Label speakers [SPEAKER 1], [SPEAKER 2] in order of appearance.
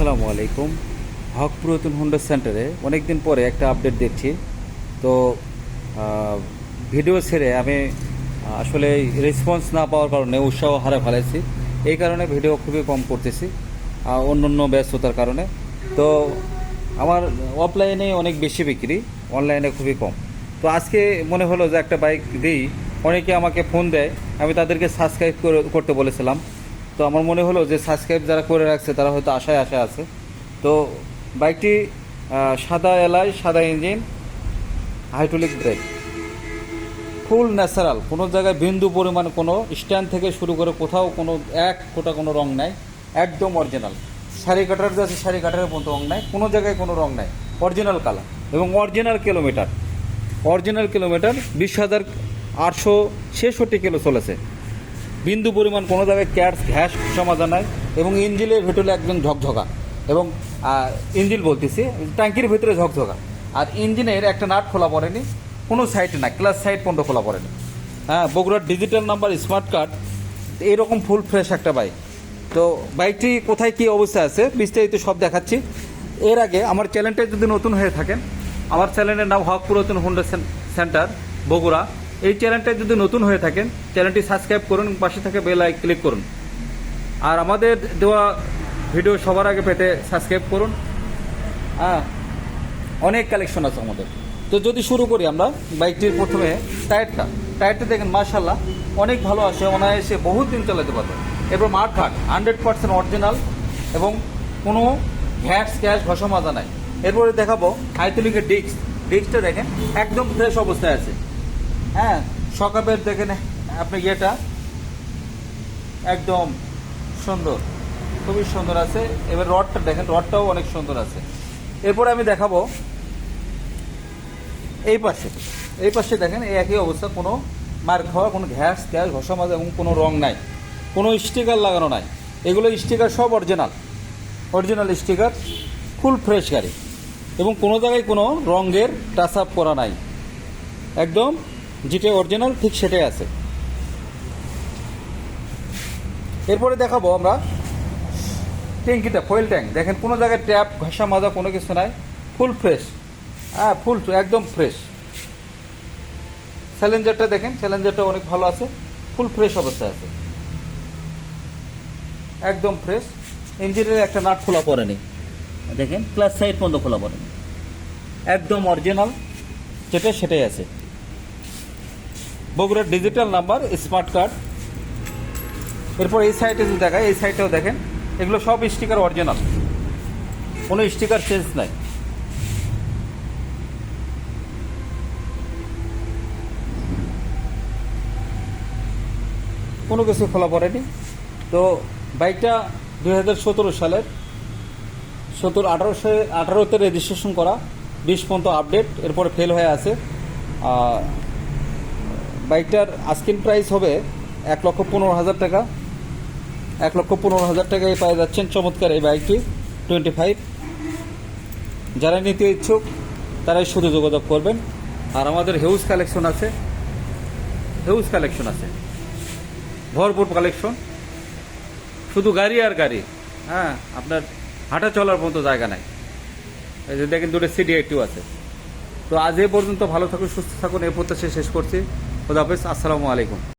[SPEAKER 1] আসসালামু আলাইকুম। হক পুরাতন হুন্ডা সেন্টারে অনেক দিন পরে একটা আপডেট দিচ্ছি তো ভিডিও ছেড়ে আমি আসলে রেসপন্স না পাওয়ার কারণে উৎসাহ হারে ফেলেছি। এই কারণে ভিডিও খুবই কম করতেছি অন্য অন্য ব্যস্ততার কারণে। তো, আমার অফলাইনে অনেক বেশি বিক্রি অনলাইনে খুবই কম। তো আজকে মনে হলো যে একটা বাইক দিই, অনেকে আমাকে ফোন দেয়, আমি তাদেরকে সাবস্ক্রাইব করতে বলেছিলাম। তো আমার মনে হলো যে সাবস্ক্রাইব যারা করে রাখছে, তারা হয়তো আশায় আশায় আছে। তো বাইকটি সাদা এলাই সাদা engine hydraulic brake full natural কোনো জায়গায় বিন্দু পরিমাণ কোনো স্ট্যান্ড থেকে শুরু করে কোথাও কোনো এক ফোঁটা কোনো রং নাই, একদম অরিজিনাল শাড়ি কাটার যে আছে শাড়ি কাটারের পর্যন্ত রং নাই, কোনো জায়গায় কোনো রং নাই। অরিজিনাল কালার এবং অরিজিনাল কিলোমিটার অরিজিনাল কিলোমিটার বিশ হাজার আটশো ছেষট্টি কিলো চলেছে। বিন্দু পরিমাণ কোনো জায়গায় ক্যাটস ঘ্যাস সমাধান নাই এবং ইঞ্জিনের ভেতরে একদম ঝকঝকা এবং ইঞ্জিল বলতেছি, ট্যাঙ্কির ভিতরে ঝকঝকা। আর ইঞ্জিনের একটা নাট খোলা পড়েনি, কোনো সাইড না ক্লাস সাইড পর্যন্ত খোলা পড়েনি। হ্যাঁ বগুড়ার ডিজিটাল নাম্বার স্মার্ট কার্ড এরকম ফুল ফ্রেশ একটা বাইক তো বাইকটি কোথায় কী অবস্থা আছে, বিস্তারিত সব দেখাচ্ছি। এর আগে আমার চ্যানেলটা যদি নতুন হয়ে থাকেন, আমার চ্যানেলের নাম হক পুরাতন হোন্ডা সেন্টার বগুড়া। এই চ্যানেলটা যদি নতুন হয়ে থাকেন চ্যানেলটি সাবস্ক্রাইব করুন, পাশে থেকে বেল আই ক্লিক করুন। আর আমাদের দেওয়া ভিডিও সবার আগে পেতে সাবস্ক্রাইব করুন। অনেক কালেকশন আছে আমাদের। তো যদি শুরু করি আমরা, বাইকটির প্রথমে টায়ারটা টায়ারটা দেখেন মার্শাল্লাহ অনেক ভালো আসে অনায়াসে বহুত দিন চালাতে পারবে এরপর মাঠ ঘাট হান্ড্রেড পার্সেন্ট অরিজিনাল এবং কোনো ঘ্যাটস ক্যাশ ঘষা, মাজা নাই। এরপরে দেখাবো হাইথলিকের ডিস্ক ডিস্কটা দেখেন, একদম ফ্রেশ অবস্থায় আছে। হ্যাঁ সকাপের দেখেন আপনি ইয়েটা একদম সুন্দর, খুবই সুন্দর আছে। এবার রডটা দেখেন, রডটাও অনেক সুন্দর আছে। এরপরে আমি দেখাবো এই পাশে। এই পাশে দেখেন, এই একই অবস্থা, কোনো মার খাওয়া, কোনো ঘ্যাস গ্যাস ঘষা, মাজা, এবং কোনো রং নাই। কোনো স্টিকার লাগানো নাই। এগুলো স্টিকার সব original. Original sticker, full fresh গাড়ি। এবং কোনো জায়গায় কোনো রঙের টাচ আপ করা নাই। একদম যেটা অরিজিনাল ঠিক সেটাই আছে। এরপরে দেখাবো আমরা ট্যাঙ্কিটা ফয়েল ট্যাঙ্ক দেখেন, কোনো জায়গায় ট্যাপ ঘষা মাজা কোনো কিছু নাই। ফুল ফ্রেশ হ্যাঁ ফুল একদম ফ্রেশ স্যালেঞ্জারটা দেখেন স্যালেঞ্জারটা অনেক ভালো আছে। ফুল ফ্রেশ অবস্থায় আছে। একদম ফ্রেশ ইঞ্জিনের একটা নাট খোলা পড়েনি। দেখেন ক্লাস সাইড পর্যন্ত খোলা পড়েনি। একদম অরিজিনাল যেটা সেটাই আছে। বগুড়ার ডিজিটাল নাম্বার, স্মার্ট কার্ড। এরপর এই সাইডে যদি দেখায়, এই সাইডটাও দেখেন, এগুলো সব স্টিকার অরিজিনাল। কোনো স্টিকার চেঞ্জ নাই। কোনো কিছু খোলা পড়েনি। তো বাইকটা দুই হাজার সতেরো সালের, সতেরো আঠারোশো আঠারোতে রেজিস্ট্রেশন করা, বিশ পর্যন্ত আপডেট এরপরে ফেল হয়ে আছে। বাইকটার আস্কিন প্রাইস হবে এক লক্ষ পনেরো হাজার টাকা। এক লক্ষ পনেরো হাজার টাকায় পাওয়া যাচ্ছেন চমৎকার এই বাইকটি টোয়েন্টি ফাইভ যারা নিতে ইচ্ছুক, তারাই শুধু যোগাযোগ করবেন। আর আমাদের হেউজ কালেকশন আছে। হেউজ কালেকশন আছে। ভরপুর কালেকশন শুধু গাড়ি আর গাড়ি। হ্যাঁ আপনার হাঁটা চলার মতো জায়গা নাই। এই যে দেখেন দুটো সিডি একটিও আছে। তো আজ এ পর্যন্ত ভালো থাকুন, সুস্থ থাকুন। এ প্রত্যাশা শেষ করছি। খোদাহাফেজ আসসালামু আলাইকুম।